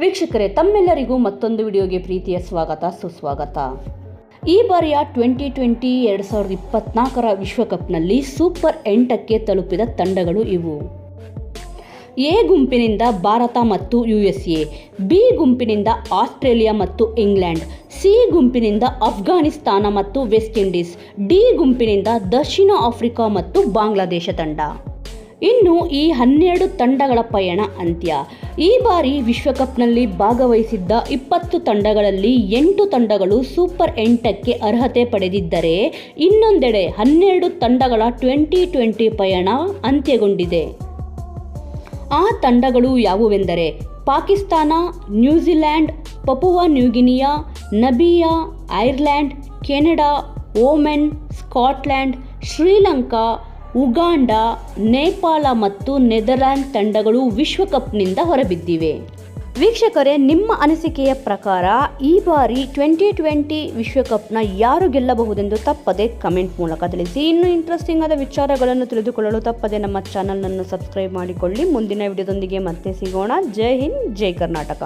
ವೀಕ್ಷಕರೇ, ತಮ್ಮೆಲ್ಲರಿಗೂ ಮತ್ತೊಂದು ವಿಡಿಯೋಗೆ ಪ್ರೀತಿಯ ಸ್ವಾಗತ, ಸುಸ್ವಾಗತ. ಈ ಬಾರಿಯ ಟ್ವೆಂಟಿ ಟ್ವೆಂಟಿ ಎರಡು ಸಾವಿರದ ಇಪ್ಪತ್ನಾಲ್ಕರ ವಿಶ್ವಕಪ್ನಲ್ಲಿ ಸೂಪರ್ ಎಂಟಕ್ಕೆ ತಲುಪಿದ ತಂಡಗಳು ಇವು. ಎ ಗುಂಪಿನಿಂದ ಭಾರತ ಮತ್ತು ಯು ಎಸ್ ಎ ಬಿ ಗುಂಪಿನಿಂದ ಆಸ್ಟ್ರೇಲಿಯಾ ಮತ್ತು ಇಂಗ್ಲೆಂಡ್, ಸಿ ಗುಂಪಿನಿಂದ ಅಫ್ಘಾನಿಸ್ತಾನ ಮತ್ತು ವೆಸ್ಟ್ ಇಂಡೀಸ್, ಡಿ ಗುಂಪಿನಿಂದ ದಕ್ಷಿಣ ಆಫ್ರಿಕಾ ಮತ್ತು ಬಾಂಗ್ಲಾದೇಶ ತಂಡ. ಇನ್ನು ಈ ಹನ್ನೆರಡು ತಂಡಗಳ ಪಯಣ ಅಂತ್ಯ. ಈ ಬಾರಿ ವಿಶ್ವಕಪ್ನಲ್ಲಿ ಭಾಗವಹಿಸಿದ್ದ ಇಪ್ಪತ್ತು ತಂಡಗಳಲ್ಲಿ ಎಂಟು ತಂಡಗಳು ಸೂಪರ್ ಎಂಟಕ್ಕೆ ಅರ್ಹತೆ ಪಡೆದಿದ್ದರೆ ಇನ್ನೊಂದೆಡೆ ಹನ್ನೆರಡು ತಂಡಗಳ ಟ್ವೆಂಟಿ ಟ್ವೆಂಟಿ ಪಯಣ ಅಂತ್ಯಗೊಂಡಿದೆ. ಆ ತಂಡಗಳು ಯಾವುವೆಂದರೆ Pakistan, New Zealand, Papua New Guinea, Namibia Ireland Canada, Oman, Scotland, Sri Lanka Uganda, Nepal ಮತ್ತು ನೆದರ್ಲ್ಯಾಂಡ್ ತಂಡಗಳು ವಿಶ್ವಕಪ್ನಿಂದ ಹೊರಬಿದ್ದಿವೆ. ವೀಕ್ಷಕರೇ, ನಿಮ್ಮ ಅನಿಸಿಕೆಯ ಪ್ರಕಾರ ಈ ಬಾರಿ ಟ್ವೆಂಟಿ ಟ್ವೆಂಟಿ ವಿಶ್ವಕಪ್ನ ಯಾರು ಗೆಲ್ಲಬಹುದೆಂದು ತಪ್ಪದೆ ಕಮೆಂಟ್ ಮೂಲಕ ತಿಳಿಸಿ. ಇನ್ನೂ ಇಂಟ್ರೆಸ್ಟಿಂಗ್ ಆದ ವಿಚಾರಗಳನ್ನು ತಿಳಿದುಕೊಳ್ಳಲು ತಪ್ಪದೆ ನಮ್ಮ ಚಾನಲ್ನನ್ನು ಸಬ್ಸ್ಕ್ರೈಬ್ ಮಾಡಿಕೊಳ್ಳಿ. ಮುಂದಿನ ವಿಡಿಯೋದೊಂದಿಗೆ ಮತ್ತೆ ಸಿಗೋಣ. ಜೈ ಹಿಂದ್, ಜೈ ಕರ್ನಾಟಕ.